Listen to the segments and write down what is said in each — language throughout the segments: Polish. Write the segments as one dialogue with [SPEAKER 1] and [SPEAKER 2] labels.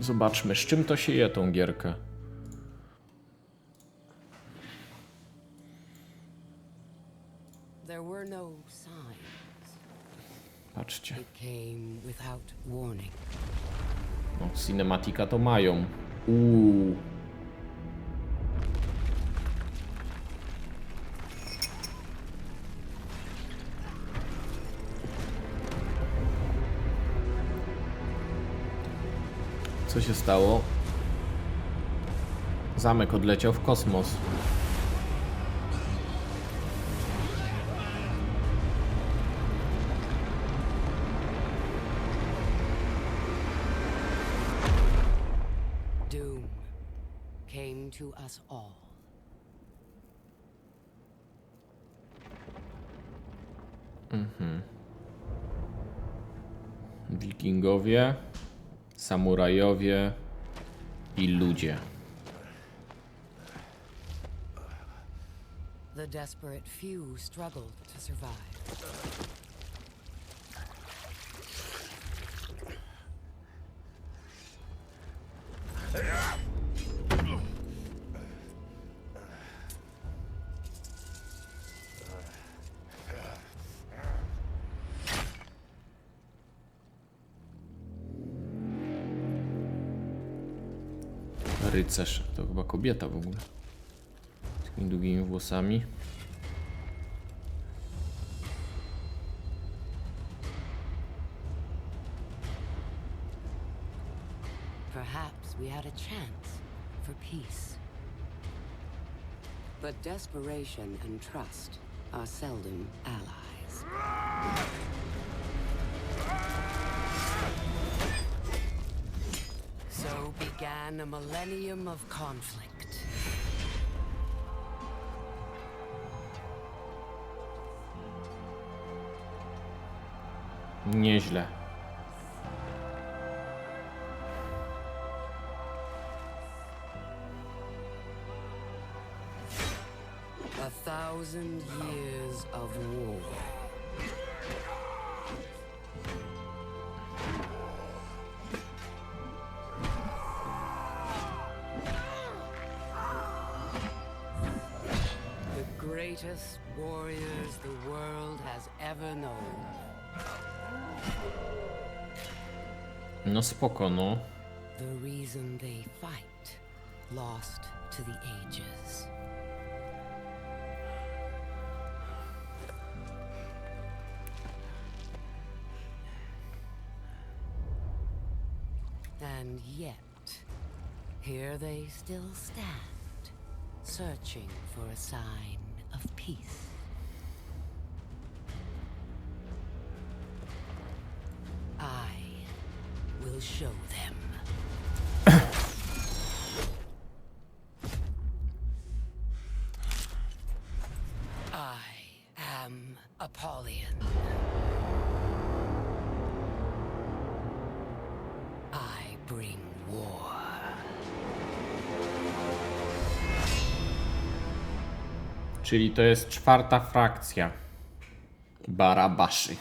[SPEAKER 1] Zobaczmy, z czym to się je tą gierkę.
[SPEAKER 2] No.
[SPEAKER 1] Patrzcie. No, cinematika to mają. Uuu. Co się stało? Zamek odleciał w kosmos.
[SPEAKER 2] Doom came to us all.
[SPEAKER 1] Wikingowie, samurajowie i ludzie.
[SPEAKER 2] The desperate few struggled to survive.
[SPEAKER 1] Rycerz. To chyba kobieta w ogóle. Z takimi długimi włosami.
[SPEAKER 2] Perhaps we had a chance for peace. But desperation and trust are seldom allies. Began a millennium of conflict.
[SPEAKER 1] Nieźle.
[SPEAKER 2] A thousand years of war.
[SPEAKER 1] No spoko, no.
[SPEAKER 2] The reason they fight, lost to the ages. And yet, here they still stand, searching for a sign of peace. Will show them. I am Apollyon. I bring war.
[SPEAKER 1] Czyli to jest czwarta frakcja. Barabaszy.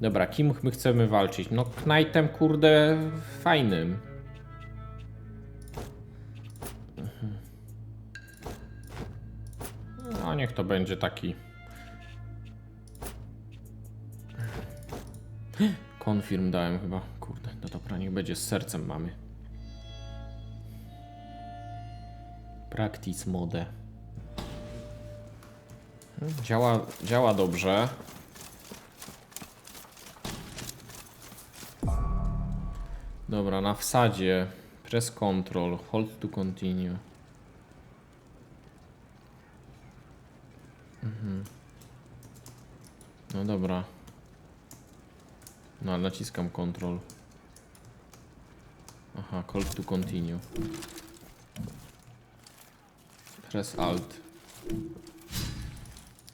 [SPEAKER 1] Dobra, kim my chcemy walczyć? No, Knightem, kurde, fajnym. Mhm. No, niech to będzie taki. Konfirm dałem chyba. Kurde, no dobra, niech będzie z sercem mamy. Practice mode. Działa, działa dobrze. Dobra, na wsadzie. Press control, hold to continue. Mhm. No dobra. No, naciskam control. Aha, call to continue. Press alt.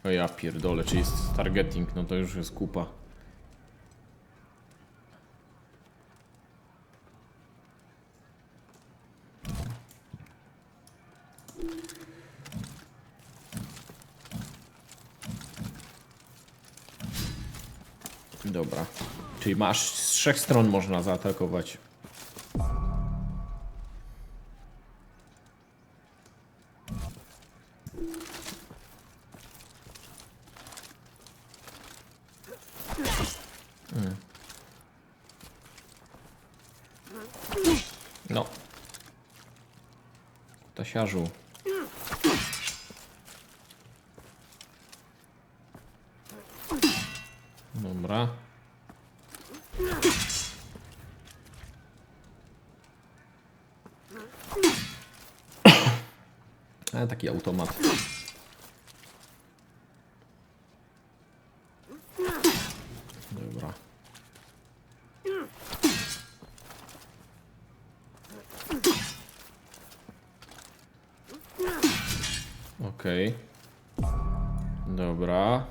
[SPEAKER 1] O ja pierdolę, czy jest targeting, no to już jest kupa. Dobra. Czyli masz z trzech stron można zaatakować. Mm. No. Tasiarzu. Dobra. A, taki automat. Dobra. Okej. Dobra.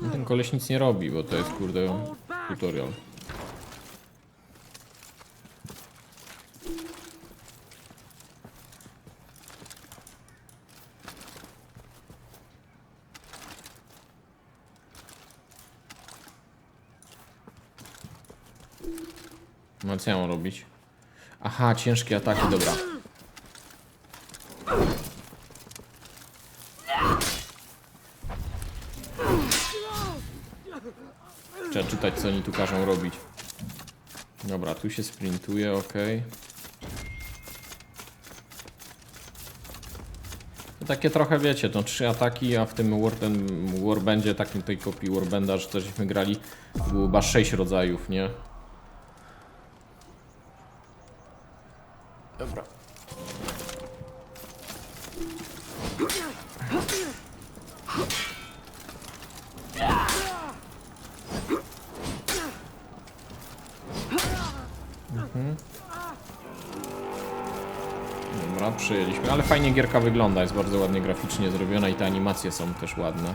[SPEAKER 1] No, Ten koleś nic nie robi, bo to jest kurde tutorial. No co ja mam robić? Aha, ciężkie ataki, dobra. Trzeba czytać, co oni tu każą robić. Dobra, tu się sprintuje, ok. To takie trochę wiecie, to trzy ataki, a w tym War, ten Warbandzie, takim tej kopii Warbanda, że też żeśmy grali, było chyba sześć rodzajów, nie? Dobra, przyjęliśmy, ale fajnie gierka wygląda, jest bardzo ładnie graficznie zrobiona i te animacje są też ładne.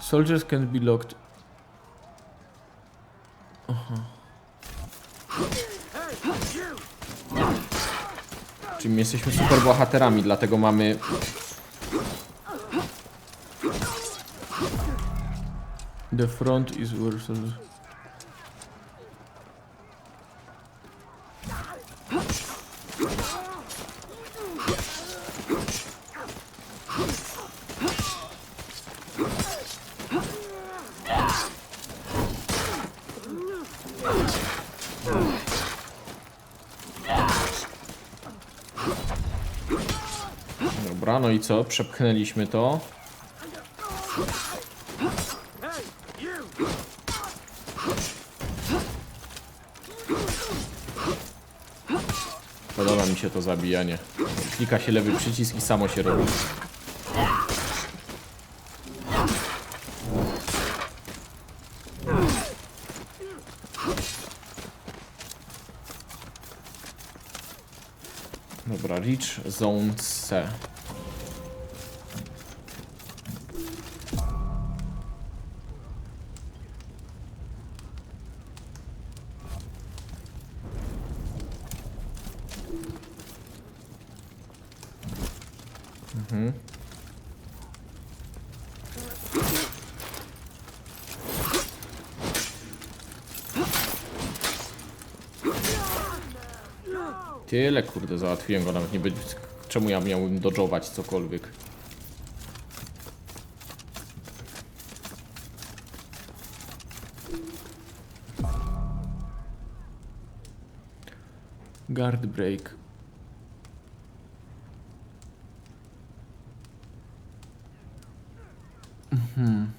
[SPEAKER 1] Soldiers can be locked. Aha. Czyli my jesteśmy super bohaterami, dlatego mamy The front is worse. Dobra, no i co? Przepchnęliśmy to. Podoba mi się to zabijanie. Klika się lewy przycisk i samo się robi. Reach Zone C. Mhm. Tyle, kurde, załatwiłem go, nawet nie będzie... Czemu ja miałbym dodżować cokolwiek? Guard break. Mhm.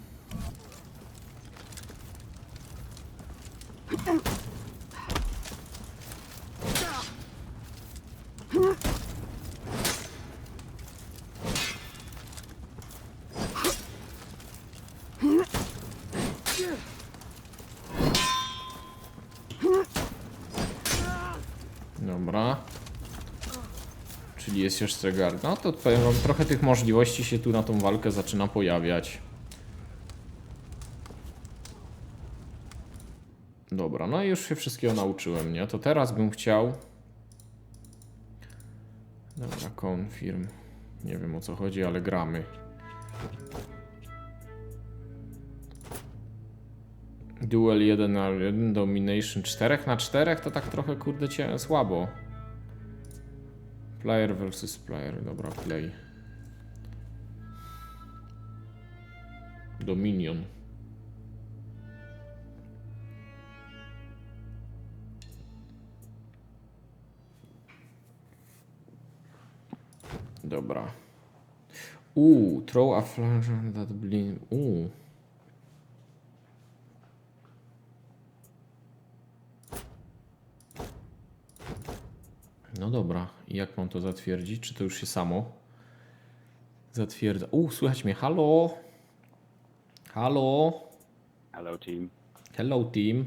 [SPEAKER 1] Dobra. Czyli jest jeszcze guard. No to powiem wam, trochę tych możliwości się tu na tą walkę zaczyna pojawiać. Dobra, no i już się wszystkiego nauczyłem, nie? To teraz bym chciał... Dobra, confirm. Nie wiem o co chodzi, ale gramy. Duel 1 na 1, Domination 4 na 4 to tak trochę kurde cię słabo. Player versus player, dobra, play. Dominion. Dobra. Uuu, throw a flash that blind. Uuu. No dobra, i jak mam to zatwierdzić? Czy to już się samo zatwierdza? U, słychać mnie. Halo? Halo?
[SPEAKER 3] Hello, team.
[SPEAKER 1] Hello, team.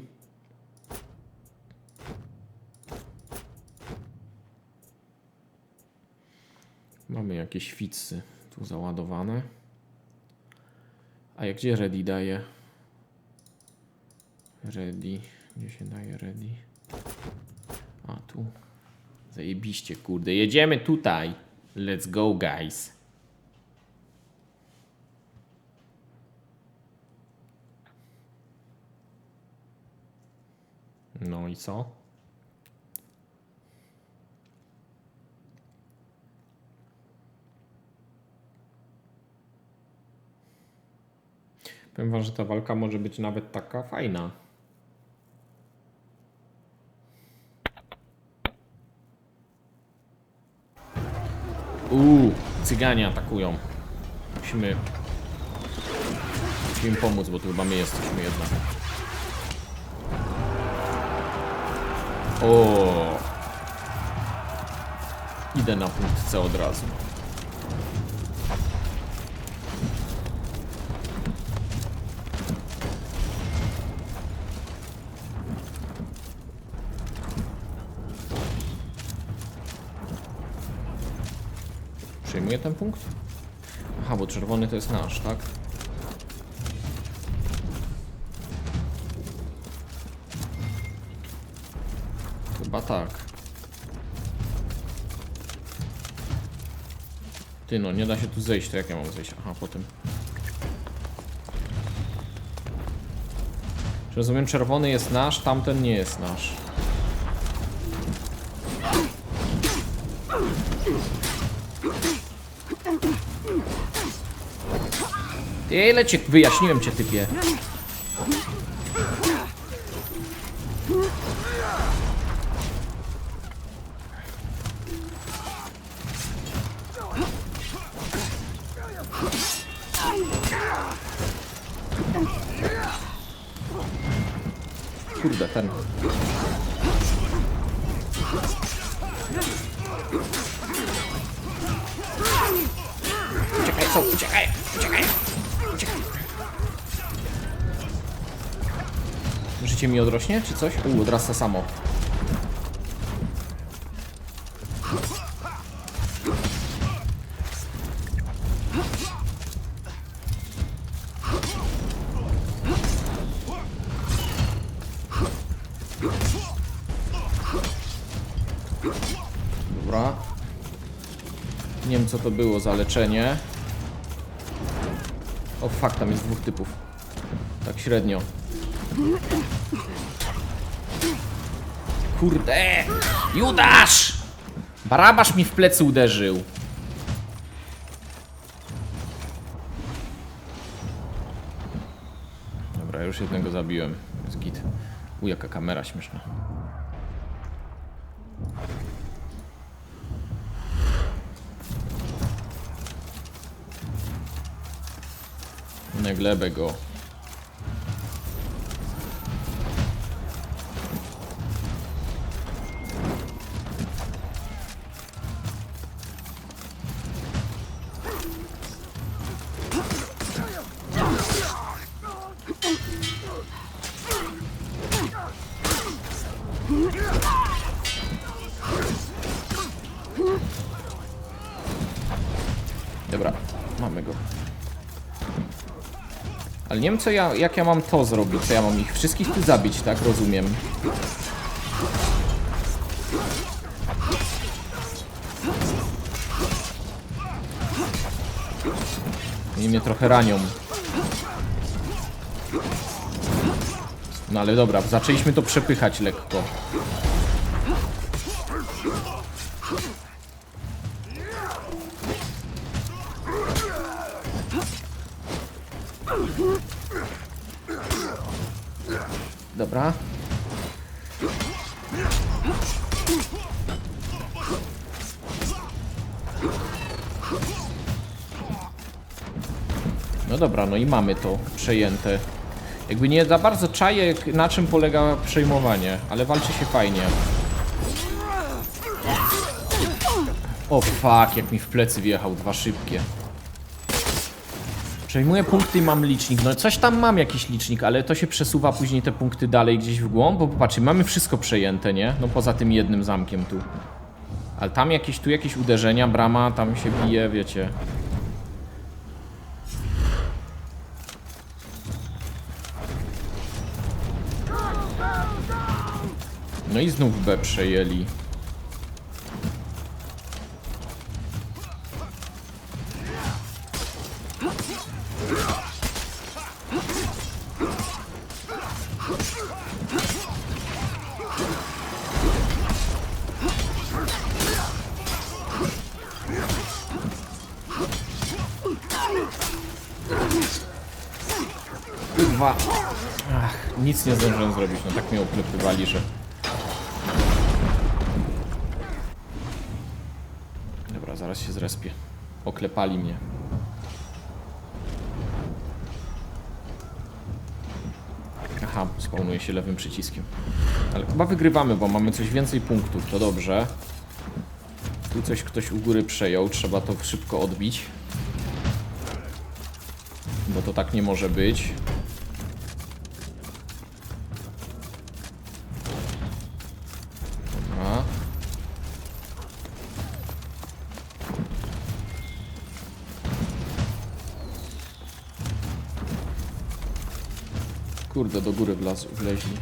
[SPEAKER 1] Mamy jakieś ficy tu załadowane. A jak gdzie ready daje? Ready. Gdzie się daje ready? A tu. Zajebiście, kurde. Jedziemy tutaj. Let's go, guys. No i co? Powiem wam, że ta walka może być nawet taka fajna. Uuu, cyganie atakują. Musimy, musimy im pomóc, bo tu chyba my jesteśmy jednak. O. Idę na punkt C od razu. Ten punkt? Aha, bo czerwony to jest nasz, tak? Chyba tak. Ty no, nie da się tu zejść, to jak ja mam zejść? Aha, potem. Czy Rozumiem, czerwony jest nasz, tamten nie jest nasz. Ile cię wyjaśniłem cię, typie. Kurde, ten. Uciekaj, co? Uciekaj! Uciekaj! Życie mi odrośnie, czy coś? Uuu, od razu to samo. Dobra. Nie wiem co to było za leczenie. O fuck, tam jest dwóch typów. Tak średnio. Kurde! Judasz! Barabasz mi w plecy uderzył. Dobra, już jednego zabiłem. Jest git. U, jaka kamera śmieszna. Na glebę go. Ale nie wiem, co ja, jak ja mam to zrobić. Co ja mam ich wszystkich tu zabić, tak? Rozumiem. I mnie trochę ranią. No ale dobra, zaczęliśmy to przepychać lekko. Dobra. No dobra, no i mamy to przejęte. Jakby nie za bardzo czaję, na czym polega przejmowanie, ale walczy się fajnie. O fuck, jak mi w plecy wjechał, dwa szybkie. Przejmuję punkty i mam licznik. No coś tam mam jakiś licznik, ale to się przesuwa później te punkty dalej gdzieś w głąb, bo popatrzcie, mamy wszystko przejęte, nie? No poza tym jednym zamkiem tu. Ale tam jakieś, tu jakieś uderzenia, brama, tam się bije, wiecie. No i znów B przejęli. Nie zdążyłem zrobić, no tak mnie oklepywali, że... Dobra, zaraz się zrespię. Oklepali mnie. Aha, spawnuje się lewym przyciskiem. Ale chyba wygrywamy, bo mamy coś więcej punktów, to dobrze. Tu coś ktoś u góry przejął, trzeba to szybko odbić. Bo to tak nie może być. Kurde, do góry wleźli.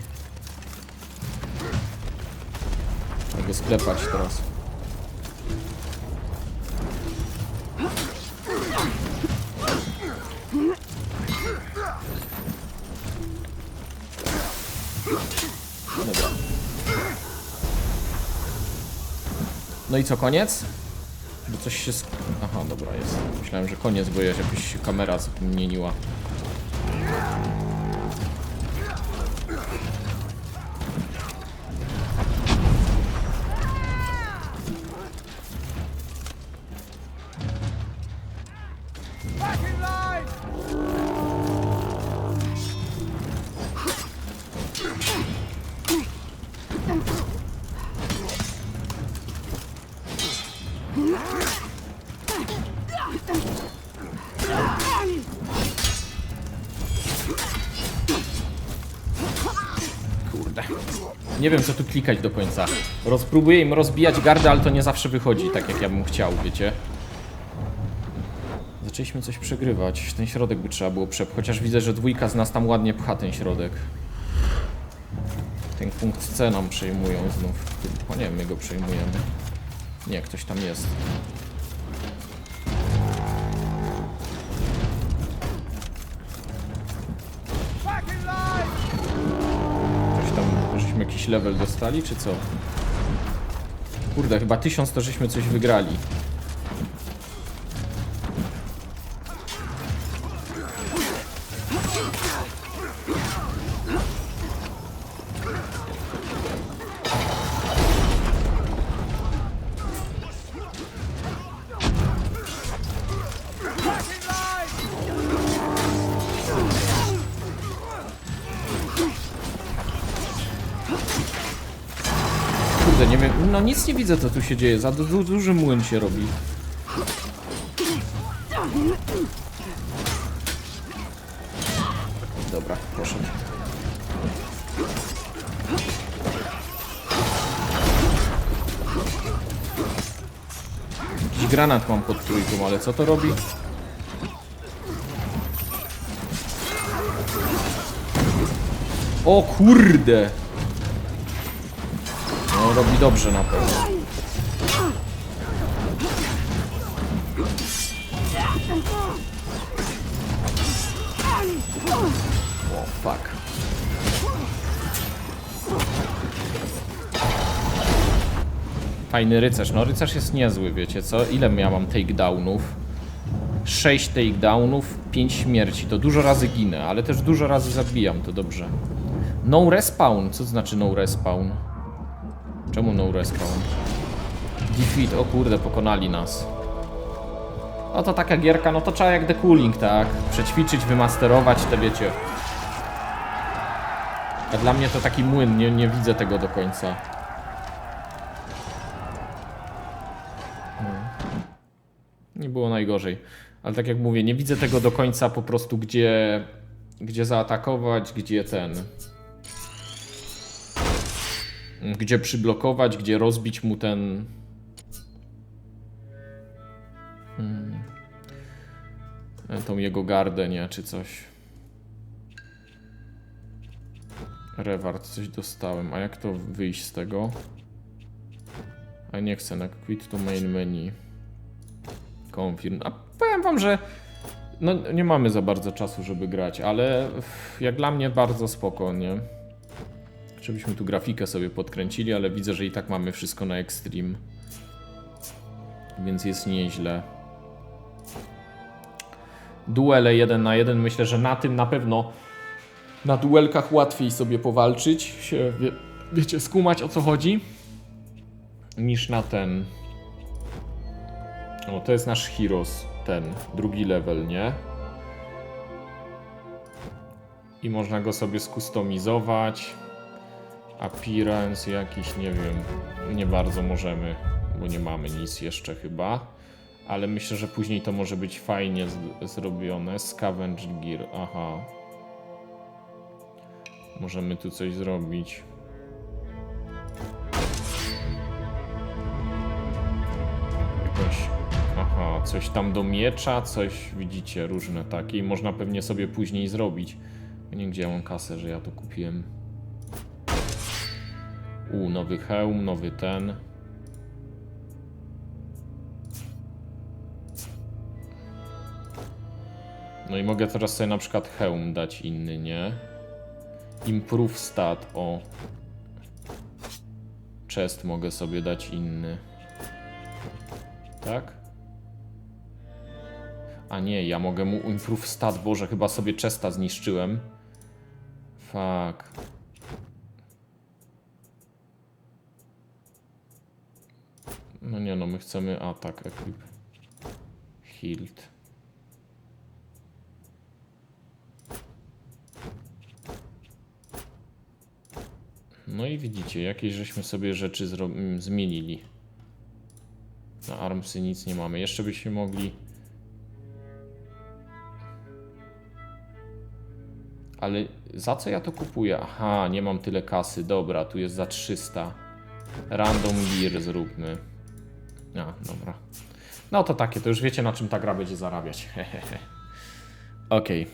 [SPEAKER 1] Trzeba go sklepać teraz. Dobra. No i co, koniec? Bo coś się... Aha, dobra, jest. Myślałem, że koniec, bo jakaś kamera zmieniła. Kurde. Nie wiem, co tu klikać do końca. Rozpróbuję im rozbijać gardę, ale to nie zawsze wychodzi tak, jak ja bym chciał, wiecie. Zaczęliśmy coś przegrywać. Ten środek by trzeba było przepchać. Chociaż widzę, że dwójka z nas tam ładnie pcha ten środek. Ten punkt C nam przejmują znów. O nie, my go przejmujemy. Nie, ktoś tam jest. Jakiś level dostali, czy co? Kurde, chyba tysiąc to żeśmy coś wygrali. nic nie widzę, co tu się dzieje. Za du du duży młyn się robi. Dobra, poszedł. Jakiś granat mam pod trójką, ale co to robi? O kurde! Robi dobrze na pewno. O, fuck. Fajny rycerz. No, rycerz jest niezły, wiecie co? Ile ja mam takedownów? 6 takedownów, 5 śmierci. To dużo razy ginę, ale też dużo razy zabijam, to dobrze. No respawn. Co to znaczy no respawn? Czemu no respawn? Defeat. O kurde, pokonali nas. No to taka gierka, no to trzeba jak The Cooling, tak? Przećwiczyć, wymasterować, te wiecie. A dla mnie to taki młyn, nie, nie widzę tego do końca. Nie było najgorzej. Ale tak jak mówię, nie widzę tego do końca po prostu, gdzie, gdzie zaatakować, gdzie ten. Gdzie przyblokować, gdzie rozbić mu ten. Hmm. Tą jego gardę, nie? Czy coś. Reward, coś dostałem. A jak to wyjść z tego? A nie chcę na quit to main menu. Confirm. A powiem wam, że no, nie mamy za bardzo czasu, żeby grać, ale jak dla mnie bardzo spoko, nie? Żebyśmy tu grafikę sobie podkręcili, ale widzę, że i tak mamy wszystko na extreme. Więc jest nieźle. Duele 1 na 1, myślę, że na tym na pewno na duelkach łatwiej sobie powalczyć, się, wie, wiecie, skumać o co chodzi, niż na ten. O, to jest nasz Heroes, ten, drugi level, nie? I można go sobie skustomizować. Appearance jakiś, nie wiem, nie bardzo możemy, bo nie mamy nic jeszcze chyba. Ale myślę, że później to może być fajnie zrobione. Scavenge Gear, aha. Możemy tu coś zrobić. Jakoś, aha, coś tam do miecza, coś widzicie, różne takie i można pewnie sobie później zrobić. Nie gdzie ja mam kasę, że ja to kupiłem. U, nowy hełm, nowy ten. No i mogę teraz sobie na przykład hełm dać inny, nie? Improve stat, o. Chest mogę sobie dać inny. Tak? A nie, ja mogę mu improve stat, boże, chyba sobie chesta zniszczyłem. Fuck. No nie no, my chcemy atak equip. Healed. No i widzicie, jakieś żeśmy sobie rzeczy mm, zmienili. Na armsy nic nie mamy. Jeszcze byśmy mogli... Ale za co ja to kupuję? Aha, nie mam tyle kasy. Dobra, tu jest za 300. Random gear zróbmy. A, dobra. No to takie, to już wiecie na czym ta gra będzie zarabiać. Okej.